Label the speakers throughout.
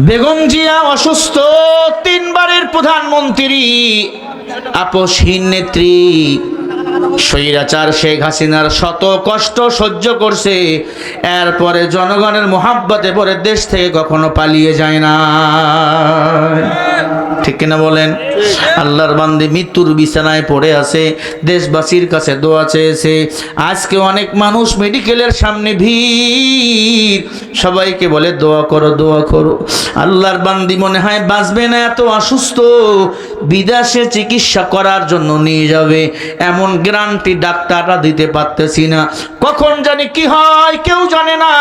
Speaker 1: বেগম জিয়া অসুস্থ, তিনবারের প্রধানমন্ত্রী আপসহীন নেত্রী। স্বৈরাচার শেখ হাসিনার শত কষ্ট সহ্য করছে, এরপরে জনগণের মোহাব্বতে পরে দেশ থেকে কখনো পালিয়ে যায় না। ঠিক কিনা বলেন? আল্লাহর বান্দি মৃত্যুর বিছানায় পড়ে আছে, দেশবাসীর কাছে দোয়া চেয়েছে। আজকে অনেক মানুষ মেডিকেলের সামনে ভিড়। সবাইকে বলে, দোয়া করো দোয়া করো। আল্লাহর বান্দি মনে হয় বাঁচবে না, এত অসুস্থ। বিদেশে চিকিৎসা করার জন্য নিয়ে যাবে। এমন গ্যারান্টি ডাক্তাররা দিতে পারতেছি না। কখন জানি কি হয়, কেউ জানে না।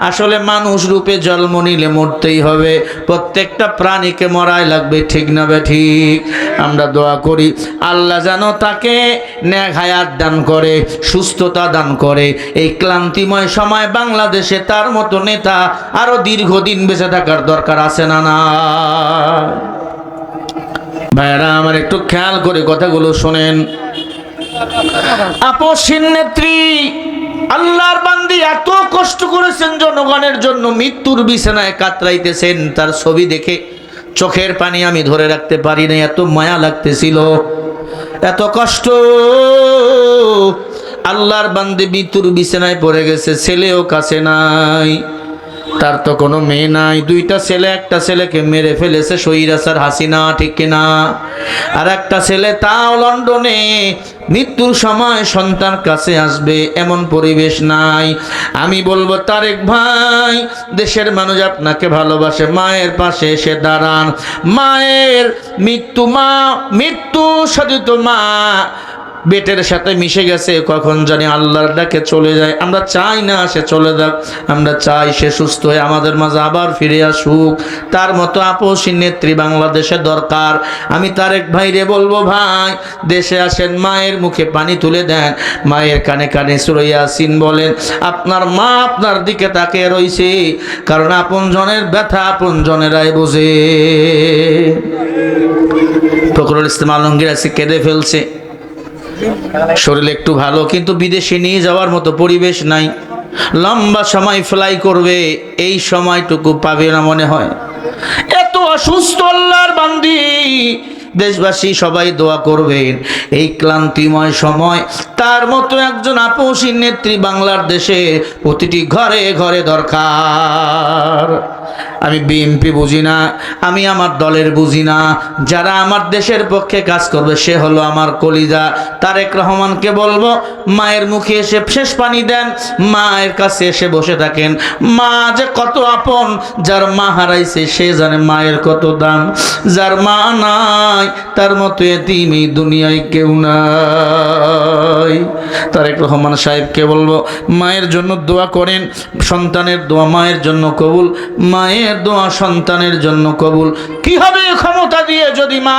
Speaker 1: আসলে মানুষ রূপে জন্ম নিলে মরতেই হবে। প্রত্যেকটা প্রাণীকে মরাই লাগবে। ঠিক না বে ঠিক? আমরা দোয়া করি, আল্লাহ যেন তাকে ন্যাক দান করে, সুস্থতা দান করে। এই ক্লান্তিময় সময় বাংলাদেশে তার মতো নেতা আরও দীর্ঘদিন বেঁচে থাকার দরকার আছে না না ভাইরা আমার একটু খেয়াল করে কথাগুলো শোনেন। আপসীন নেত্রী, আল্লাহর বান্দি এত কষ্ট করেছেন জনগণের জন্য, মৃত্যুর বিছানায় কাতরাইতেছেন, তার ছবি দেখে। চোখের পানি আমি ধরে রাখতে পারি না এত মায়া লাগতেছিল, এত কষ্ট। আল্লাহর বান্দে মৃত্যুর বিছানায় পড়ে গেছে, ছেলেও কাছে নাই। তার তো কোনো মেয়ে নাই। দুইটা ছেলে, একটা ছেলেকে মেরে ফেলেছে সৈরাসার হাসিনা, ঠিক কিনা? আর একটা ছেলে তাও লন্ডনে, মৃত্যুর সময় সন্তান কাছে আসবে, এমন পরিবেশ নাই। আমি বলব, তারেক ভাই, দেশের মানুষ আপনাকে ভালোবাসে, মায়ের পাশে এসে দাঁড়ান। মায়ের মৃত্যু মা, মৃত্যু সাধিত মা বেটের সাথে মিশে গেছে, কখন জানি আল্লাহর ডাকে চলে যায়। আমরা চাই না সে চলে যাক, আমরা চাই সে সুস্থ হয়ে আমাদের মাঝে আবার ফিরে আসুক। তার মতো আপসী নেত্রী বাংলাদেশে দরকার। আমি তার তারেক ভাইরে বলব, ভাই, দেশে আসেন, মায়ের মুখে পানি তুলে দেন। মায়ের কানে কানে সুরইয়াসিন বলেন, আপনার মা আপনার দিকে তাকিয়ে রইছে, কারণ আপন জনের ব্যথা আপন জনেরাই বোঝে। ফখরুল ইসলাম আলমগীর আছে কেঁদে ফেলছে। শরীর একটু ভালো, কিন্তু বিদেশে নিয়ে যাওয়ার মতো পরিবেশ নাই। লম্বা সময় ফ্লাই করবে, এই সময়টুকু পাবে না মনে হয়। এত অসুস্থ আল্লাহর বান্দি, দেশবাসী সবাই দোয়া করবেন। এই ক্লান্তিময় সময়, তার মতো একজন আপসী নেত্রী বাংলার দেশে প্রতিটি ঘরে ঘরে দরকার। আমি বিএনপি বুঝি না, আমি আমার দলের বুঝি না। যারা আমার দেশের পক্ষে কাজ করবে, সে হলো আমার কলিজা। তারেক রহমানকে বলব, মায়ের মুখে এসে শেষ পানি দেন, মায়ের কাছে এসে বসে থাকেন। মা যে কত আপন, যার মা হারাইছে, সে জানে মায়ের কত দাম যার মা নাই, তার মতো এতিম দুনিয়ায় কেউ নাই। তারেক রহমান সাহেবকে বলব, মায়ের জন্য দোয়া করেন, সন্তানের দোয়া মায়ের জন্য কবুল। মায়ের দোয়া সন্তানের জন্য কবুল। কি হবে ক্ষমতা দিয়ে যদি মা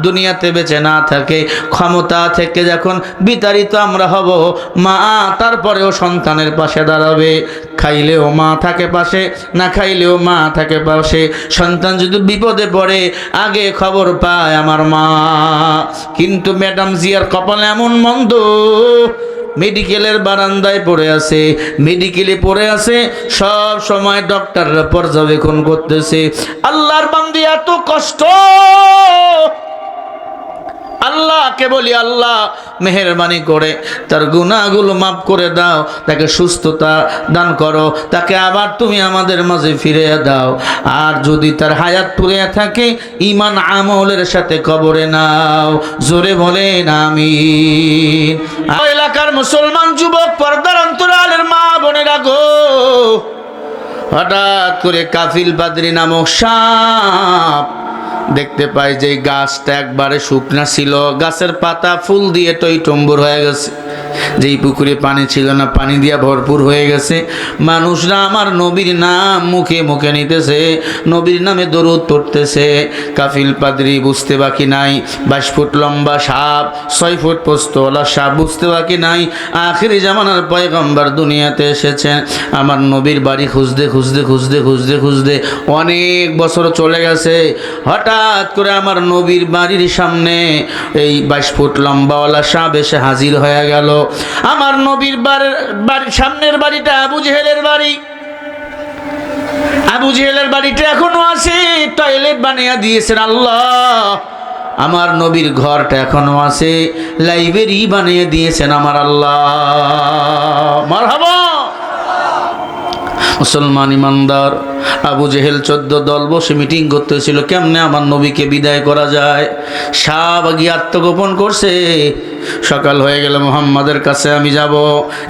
Speaker 1: দুনিয়াতে বেঁচে না থাকে? ক্ষমতা থেকে যখন বিতাড়িত আমরা হব, মা তারপরেও সন্তানের পাশে দাঁড়াবে। খাইলেও মা থাকে পাশে, না খাইলেও মা থাকে পাশে। সন্তান যদি বিপদে পড়ে, আগে খবর পায় আমার মা। কিন্তু ম্যাডাম জিয়ার কপাল এমন মন্দ মেডিকেলের বারান্দায় পড়ে আছে। মেডিকেলে পড়ে আছে, সব সময় ডক্টররা পর্যবেক্ষণ করতেছে। আল্লাহর বান্দি এত কষ্ট! আল্লাহকে বলি আল্লাহ, মেহরবানি করে, তার গুণাগুলো মাফ করে দাও, তাকে সুস্থতা দান করো, তাকে আবার তুমি আমাদের মাঝে ফিরে দাও। আর যদি তার হায়াত পুরে থাকে ইমান আমলের সাথে কবরে নাও। জোরে বলেন আমি এলাকার মুসলমান যুবক, পর্দার অন্তরালের মা বোনেরা গো, হঠাৎ করে কাফিল বাদরি নামক সাপ দেখতে পাই যে গাছটা একবারে শুকনা ছিল। গাছের পাতা ফুল দিয়ে টইটম্বুর হয়ে গেছে। যেই পুকুরে পানি ছিল না, পানি দিয়া ভরপুর হয়ে গেছে। মানুষরা আমার নবীর নাম মুখে মুখে নিতেছে, নবীর নামে দরুদ পড়তেছে। কাফিল পাদ্রি বুঝতে বাকি নাই, বাইশ ফুট লম্বা সাপ, ছয় ফুট পোস্তওয়ালা সাপ বুঝতে বাকি নাই। আখেরি জামানার পয়গম্বর দুনিয়াতে এসেছেন। আমার নবীর বাড়ি খুঁজতে খুঁজতে খুঁজতে খুঁজতে খুঁজতে অনেক বছর চলে গেছে। হঠাৎ করে আমার নবীর বাড়ির সামনে এই বাইশ ফুট লম্বাওয়ালা সাপ এসে হাজির হয়ে গেল। আমার নবীর বাড়ির সামনের বাড়িটা আবু জেহেলের বাড়ি। আবু জেহেলের বাড়িটা এখনও আছে। টয়লেট বানিয়ে দিয়েছেন আল্লাহ। আমার নবীর ঘরটা এখনও আছে। লাইব্রেরি বানিয়ে দিয়েছেন আমার আল্লাহ। মারহাবা! মুসলমান ইমানদার। আবু জেহেল চোদ্দ দল বসে মিটিং করতেছিল, কেমনে আমার নবীকে বিদায় করা যায়? শাহবাগি আত্মগোপন করছে। সকাল হয়ে গেলে মোহাম্মদের কাছে আমি যাব।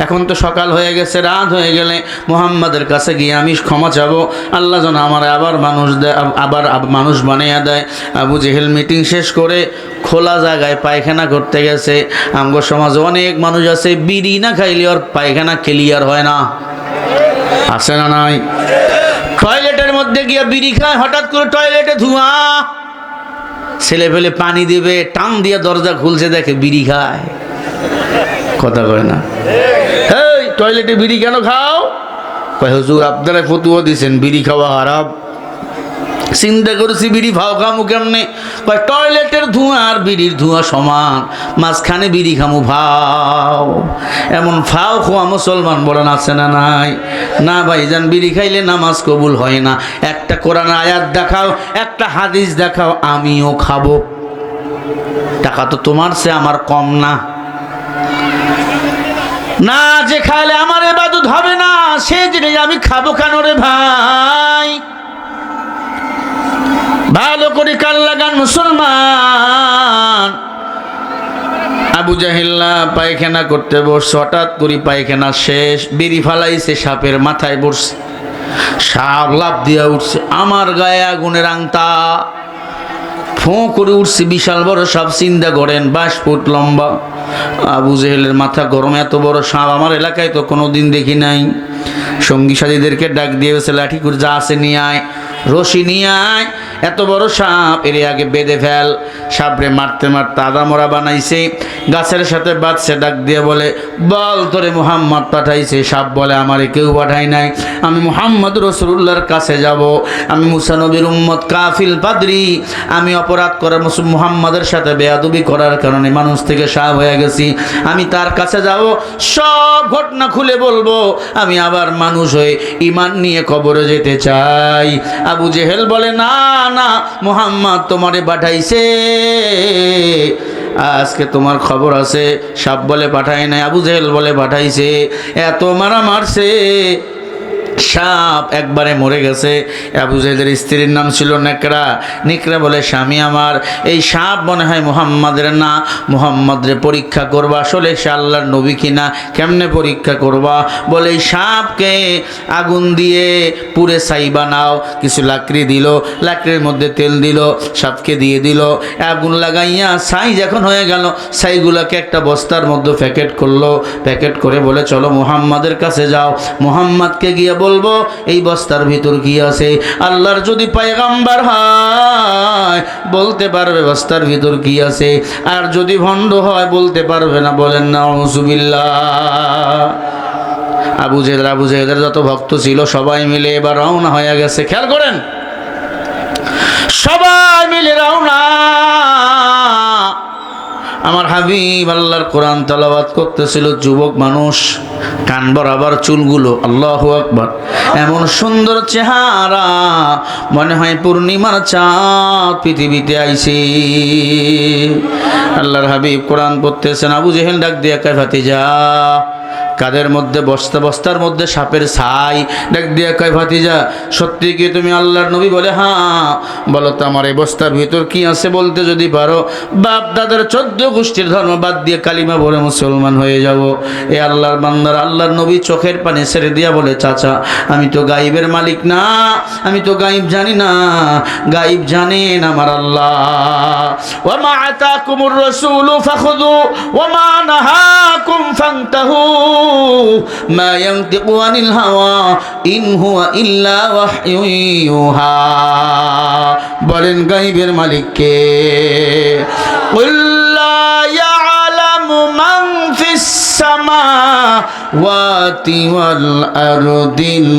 Speaker 1: এখন তো সকাল হয়ে গেছে, রাত হয়ে গেলে মোহাম্মদের কাছে গিয়ে আমি ক্ষমা চাবো। আল্লাহ যেন আমার আবার মানুষ দেয় আবার মানুষ বানিয়ে দেয়। আবু জেহেল মিটিং শেষ করে খোলা জায়গায় পায়খানা করতে গেছে। আমগো সমাজে অনেক মানুষ আছে, বিড়ি না খাইলে ওর পায়খানা ক্লিয়ার হয় না। আছে না নাই? টয়লেটের মধ্যে গিয়ে বিড়ি খায়, হঠাৎ করে টয়লেটে ধোঁয়া। ছেলে পেলে পানি দেবে, টান দিয়ে দরজা খুলছে, দেখে বিড়ি খায়। কথা কয় না। টয়লেটে বিড়ি কেন খাও? হুজুর, আপনারা ফতুয়া দিছেন বিড়ি খাওয়া হারাম। চিন্তা করেছি বিড়ি, ভাও খামু কেমনে? টয়লেটের ধোঁয়া আর বিড়ির ধোঁয়া সমান, মাঝখানে বিড়ি খামু ভাও। এমন ফাও খোয়া মুসলমান বলেন আছে না নাই? না ভাই যান বিড়ি খাইলে নামাজ কবুল হয় না। একটা কোরআন আয়াত দেখাও, একটা হাদিস দেখাও, আমিও খাব। টাকা তো তোমার সে আমার কম না। না যে খাইলে আমার এবাদত হবে না, সে জিনিস আমি খাব কেন রে ভাই? ভালো করে কাল লাগান মুসলমান। আবু জাহিল্লা পায়খানা করতে বসছে, হঠাৎ করে পায়খানা শেষ বেরি ফালাইছে, সাপের মাথায় বসছে। সাপ লাভ দিয়া উঠছে, আমার গায়ে আগুনের আংতা। ফোঁ করে উঠছে, বিশাল বড় সাপ, চিন্তা করেন, বাইশ ফুট লম্বা। আবু জেহেলের মাথা গরম, এত বড় সাপ, আমার এলাকায় তো কোনো দিন দেখি নাই। সঙ্গী সাথীদেরকে ডাক দিয়ে লাঠি করে, যা আছে নিয়ে আয়। রশি নিয়ে আয়। এত বড় সাপ। এর আগে বেঁধে ফেল। সাপরে মারতে মারতে আদা মরা বানাইছে। গাছের সাথে বাদশে ডাক দিয়ে বলে, বল, তোরে মুহাম্মদ পাঠাইছে, সাপ বলে আমারে কেউ পাঠাই নাই। আমি মুহাম্মদ রসুল্লাহর কাছে যাব। আমি মুসানবীর উম্মত কাফিল পাদ্রি। আমি অপরাধ করে মুসুম মুহাম্মাদের সাথে বেয়াদুবি করার কারণে মানুষ থেকে সাপ হয়ে গেছি। আমি তার কাছে যাব, সব ঘটনা খুলে বলব। আমি আবার মানুষ হয়ে ইমান নিয়ে কবরে যেতে চাই। আবু জেহেল বলে, না না, মুহাম্মদ তোমারে পাঠাইছে। আজকে তোমার খবর আছে, সাপ বলে পাঠায় নাই, আবু জেহেল বলে পাঠাইছে, এত মারা মারছে সাপ একবারে মরে গেছে। আবু জাহেদের স্ত্রীর নাম ছিল নেকড়া। নেকড়া বলে, স্বামী আমার, এই সাপ মনে হয় মুহাম্মাদের না। মুহাম্মাদের পরীক্ষা করবা। আসলে সে আল্লাহর নবী কিনা? কেমনে পরীক্ষা করবা? বলে, এই সাপকে আগুন দিয়ে পুরে ছাই বানাও কিছু লাকড়ি দিল। লাকড়ির মধ্যে তেল দিল, সাপকে দিয়ে দিল। আগুন লাগাইয়া ছাই যখন হয়ে গেল, ছাইগুলোকে একটা বস্তার মধ্যে প্যাকেট করল। প্যাকেট করে বলে, চলো মুহাম্মাদের কাছে যাও। মুহাম্মাদকে গিয়ে বলব, এই বস্তার ভিতর কি আছে? আল্লাহর যদি পায়গাম্বার হয়, বলতে পারবে বস্তার ভিতর কি আছে? আর যদি ভণ্ড হয়, বলতে পারবে না, বলেন না অসুবিল্লা আবু জেহেল আবু জেহেলের যত ভক্ত ছিল, সবাই মিলে এবার রওনা হয়ে গেছে। খেয়াল করেন? সবাই মিলে রওনা। আমার হাবিব আল্লাহর কোরআন তালাবাদ করতেছিল, যুবক মানুষ, কান বরাবর চুলগুলো, আল্লাহ আকবর। এমন সুন্দর চেহারা, মনে হয় পূর্ণিমার চাঁদ পৃথিবীতে আইসি আল্লাহর হাবিব কোরআন পড়তেছেন, আবু জেহেল ডাক দিয়ে কাফাতে যা কাদের মধ্যে বস্তা, বস্তার মধ্যে সাপের ছাই। ডাক দিয়ে কয়, ভাতিজা, সত্যি কি তুমি আল্লাহর নবী বলে? হ্যাঁ বলো তো আমার, এই বস্তার ভিতর কি আছে বলতে যদি পারো? বাপ দাদার চোদ্দ গোষ্ঠীর ধর্ম বাদ দিয়ে কালিমা বলে মুসলমান হয়ে যাব। এ আল্লাহর বান্দার আল্লাহর নবী চোখের পানি ছেড়ে দিয়া বলে, চাচা, আমি তো গাইবের মালিক না, আমি তো গাইব জানি না, গাইব জানেন আমার আল্লাহ। ওমা আতাকুমুর রাসূলু ফাখুযু ওমা নাহাকুম ফান্তাহু। মা ইয়ানতিকু আনিল হাওয়া ইন হুয়া ইল্লা ওয়াহয়ুন ইউহা। বলেন গাইবের মালিককে, কুল লা ইয়ালামু মান ফিস সামাওয়াতি ওয়াল আরদিল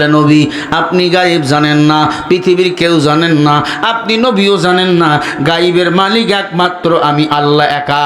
Speaker 1: বলে, নবী, আপনি গায়েব জানেন না, পৃথিবীর কেউ জানেন না, আপনি নবীও জানেন না গাইবের মালিক একমাত্র আমি আল্লাহ একা।